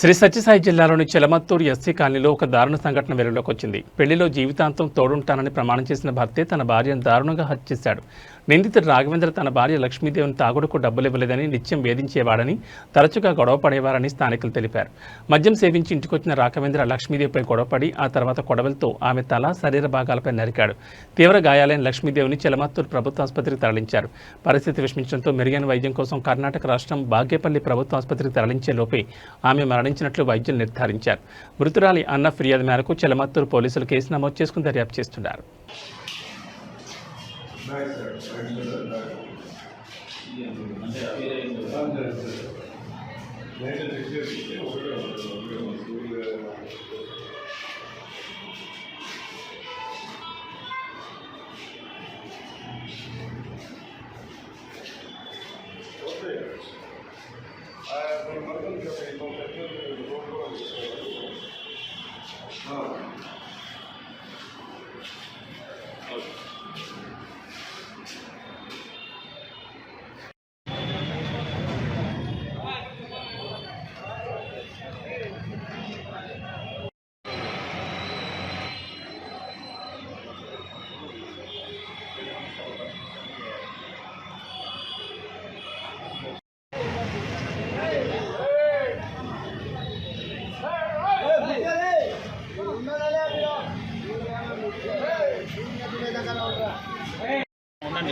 శ్రీ సత్యసాయి జిల్లాలోని చెలమత్తూరు ఎస్సీ కాలనీలో ఒక దారుణ సంఘటన వెలుగులోకి వచ్చింది. పెళ్ళిలో జీవితాంతం తోడుంటానని ప్రమాణం చేసిన భర్తే తన భార్యను దారుణంగా హత్య చేశాడు. నిందితుడు రాఘవేంద్ర తన భార్య లక్ష్మీదేవిని తాగుడుకు డబ్బులు ఇవ్వలేదని నిత్యం వేధించేవాడని తరచుగా గొడవ పడేవారని స్థానికులు తెలిపారు. మద్యం సేవించి ఇంటికొచ్చిన రాఘవేంద్ర లక్ష్మీదేవిపై గొడవపడి ఆ తర్వాత కొడవలతో ఆమె తల శరీర భాగాలపై నరికాడు. తీవ్ర గాయాలైన లక్ష్మీదేవిని చెలమత్తూరు ప్రభుత్వ ఆసుపత్రికి తరలించారు. పరిస్థితి విషమించడంతో మెరుగైన వైద్యం కోసం కర్ణాటక రాష్ట్రం బాగేపల్లి ప్రభుత్వ ఆసుపత్రికి తరలించే లోపే ఆమె మరణించినట్లు వైద్యులు నిర్ధారించారు. మృతురాలి అన్న ఫిర్యాదు మేరకు చెలమత్తూరు పోలీసులు కేసు నమోదు చేసుకుని దర్యాప్తు చేస్తున్నారు. I have one more.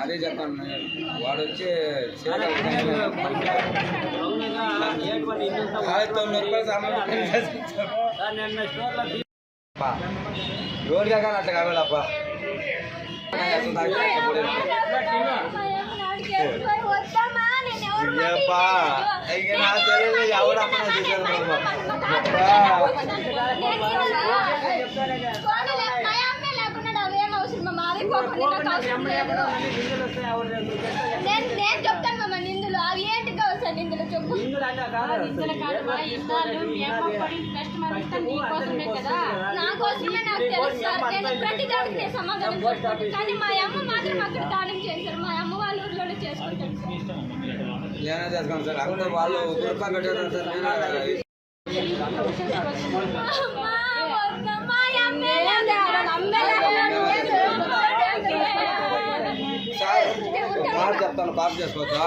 అదే చెప్పాను వాడు వచ్చి ఎవరిగా కానీ అట్లా కావాలప్ప అయ్యప్పా నా నా నేను నేను చెప్తాను మామ నిందులు. అవి ఏంటి కావచ్చు నిందులు చెప్పు. నా కోసమే నాకు తెలుసు సార్. నేను ప్రతి దానికి నేను సమాధానం చెప్తాను. కానీ మా అమ్మ మాత్రం అక్కడ దానం చేశారు మా అమ్మ వాళ్ళ ఊర్లోనే చేసుకుంటాను సార్. నేనే చేసుకోండి సార్? అందరూ వాళ్ళు గురుపా పెట్టారు సార్ నేను మాట చెప్తాను పాప చేసుకోవచ్చా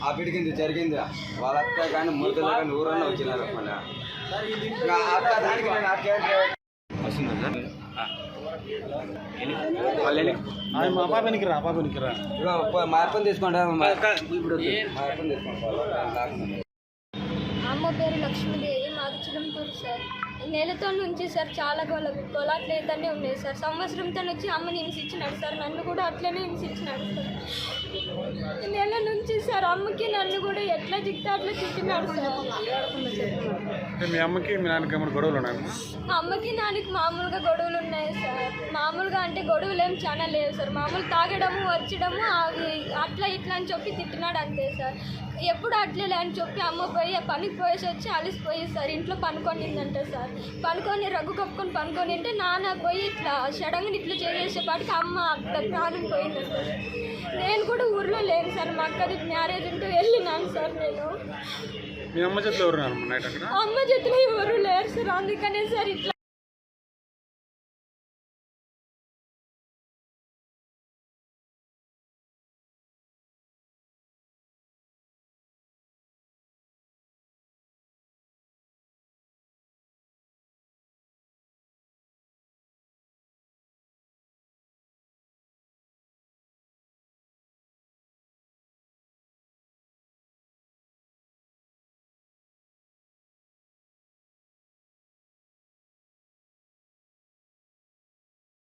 ఆ బిడికింది జరిగింది? వాళ్ళ అత్త కానీ మురదలు కానీ ఊరన్నా వచ్చినారు అత్త దానికి నేను వస్తుందా సార్? మా పాపనికి రా పాపనికి రా ఇగో పో- మా అప్పని తీసుకోండి మా ఇప్పుడు వద్దు. మా అప్పని తీసుకోండి అమ్మ పేరు లక్ష్మీదేవి మాది చిలంపూరు సార్. నెలతో నుంచి సార్ చాలా గొల గొలాట్లు ఏదనే ఉన్నాయి సార్. సంవత్సరంతో వచ్చి అమ్మని హింసించినాడు సార్. నన్ను కూడా అట్లనే హింసించినాడు సార్. నెల నుంచి సార్ అమ్మకి నన్ను కూడా ఎట్లా జిక్తే అట్లా తిట్టినాడు సార్. మీ అమ్మకి మీ నాన్నకి గొడవలు ఉన్నాయి? అమ్మకి నాన్నకి మామూలుగా గొడవలు ఉన్నాయి సార్. మామూలుగా అంటే గొడవలు ఏం చాలా లేవు సార్. మామూలు తాగడము వచ్చడము అవి అట్లా ఇట్లా అని చెప్పి తిట్టినాడు అంతే సార్. ఎప్పుడు అట్లే అని చెప్పి అమ్మ పోయి పనికి పోయేసి వచ్చి అలిసిపోయి సార్ ఇంట్లో పనుకొనిందంట సార్. పనుకొని రగ్గు కప్పుకొని పనుకొని ఉంటే నాన్న పోయి ఇట్లా సడన్గా ఇట్లా చేసేసేపాటికి అమ్మ అట్లా ప్రాణం పోయింది సార్. నేను కూడా ఊర్లో లేను సార్ మా అక్కది మ్యారేజ్ ఉంటూ వెళ్ళినాను సార్ నేను. మీ అమ్మ చేతిలో ఎవరు అమ్మ చేతిలో ఎవరు లేరు సార్ అందుకనే సార్ ఇట్లా